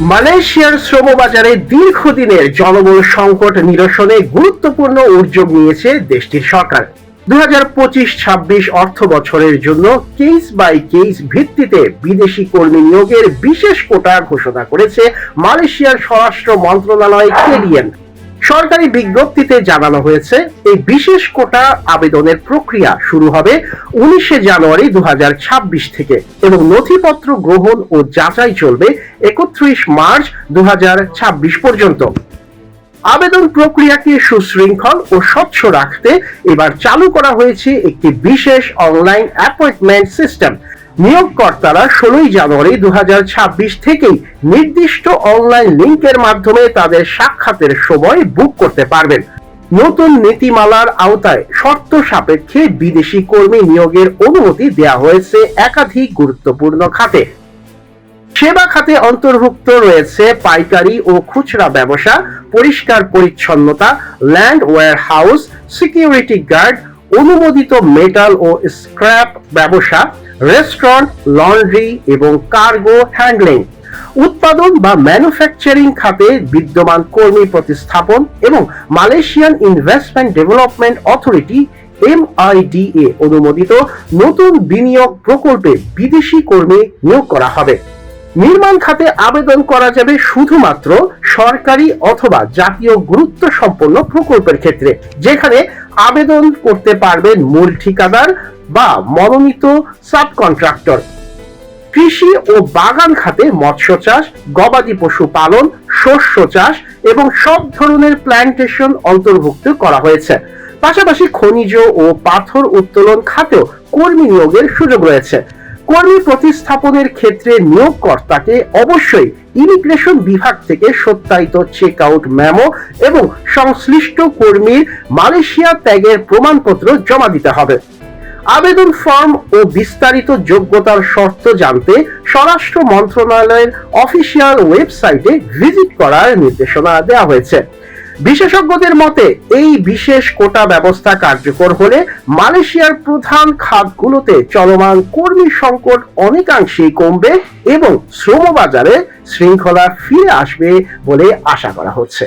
মালয়েশিয়ার শ্রমবাজারে দীর্ঘদিনের জনবল সংকট নিরসনে গুরুত্বপূর্ণ উদ্যোগ নিয়েছে দেশটির সরকার। দু হাজার পঁচিশ ছাব্বিশ অর্থ বছরের জন্য কেস বাই কেস ভিত্তিতে বিদেশি কর্মী নিয়োগের বিশেষ কোটা ঘোষণা করেছে মালয়েশিয়ার স্বরাষ্ট্র মন্ত্রণালয় কেডিএন। সরকারি বিজ্ঞপ্তিতে জানানো হয়েছে, এই বিশেষ কোটা আবেদনের প্রক্রিয়া শুরু হবে উনিশে জানুয়ারি দু থেকে এবং নথিপত্র গ্রহণ ও যাচাই চলবে একত্রিশ মার্চ দু হাজার ছাব্বিশ পর্যন্ত। আবেদন প্রক্রিয়াকে সুশৃঙ্খল ও স্বচ্ছ রাখতে এবার চালু করা হয়েছে একটি বিশেষ অনলাইন অ্যাপয়েন্টমেন্ট সিস্টেম। নিয়োগকর্তারা ষোলোই জানুয়ারি দু থেকেই নির্দিষ্ট অনলাইন লিংকের মাধ্যমে তাদের সাক্ষাতের সময় বুক করতে পারবেন। নতুন নীতিমালার আওতায় শর্ত সাপেক্ষে বিদেশি কর্মী নিয়োগের অনুমতি দেওয়া হয়েছে একাধিক গুরুত্বপূর্ণ খাতে। সেবা খাতে অন্তর্ভুক্ত রয়েছে পাইকারি ও খুচরা ব্যবসা, পরিষ্কার পরিচ্ছন্নতা land warehouse security guard অনুমোদিত মেটাল ও স্ক্র্যাপ ব্যবসা, রেস্টুরেন্ট, লন্ড্রি এবং কার্গো হ্যান্ডলিং। উৎপাদন বা ম্যানুফ্যাকচারিং খাতে বিদ্যমান কর্মী প্রতিস্থাপন এবং Malaysian investment development authority, MIDA, অনুমোদিত নতুন বিনিয়োগ প্রকল্পে বিদেশি কর্মী নিয়োগ করা হবে। নির্মাণ খাতে আবেদন করা যাবে শুধুমাত্র সরকারি অথবা জাতীয় গুরুত্ব সম্পন্ন প্রকল্পের ক্ষেত্রে, যেখানে আবেদন করতে পারবেন মূল ঠিকাদার বা মনোনীত সাবকন্ট্রাক্টর। কৃষি ও বাগান খাতে মৎস্য চাষ, গবাদি পশু পালন, শস্য চাষ এবং সব ধরনের প্ল্যান্টেশন অন্তর্ভুক্ত করা হয়েছে। পাশাপাশি খনিজ ও পাথর উত্তোলন খাতেও কর্মী নিয়োগের সুযোগ রয়েছে। কর্মী প্রতিস্থাপনের ক্ষেত্রে নিয়োগকর্তাকে অবশ্যই ইমিগ্রেশন বিভাগ থেকে সত্যায়িত চেক আউট মেমো এবং সংশ্লিষ্ট কর্মীর মালয়েশিয়া ত্যাগের প্রমাণপত্র জমা দিতে হবে। আবেদন ফর্ম ও বিস্তারিত যোগ্যতার শর্ত জানতে স্বরাষ্ট্র মন্ত্রণালয়ের অফিসিয়াল ওয়েবসাইটে ভিজিট করার নির্দেশনা দেওয়া হয়েছে। বিশেষজ্ঞদের মতে, এই বিশেষ কোটা ব্যবস্থা কার্যকর হলে মালয়েশিয়ার প্রধান খাতগুলোতে চলমান কর্মী সংকট অনেকাংশেই কমবে এবং শ্রমবাজারে শৃঙ্খলা ফিরে আসবে বলে আশা করা হচ্ছে।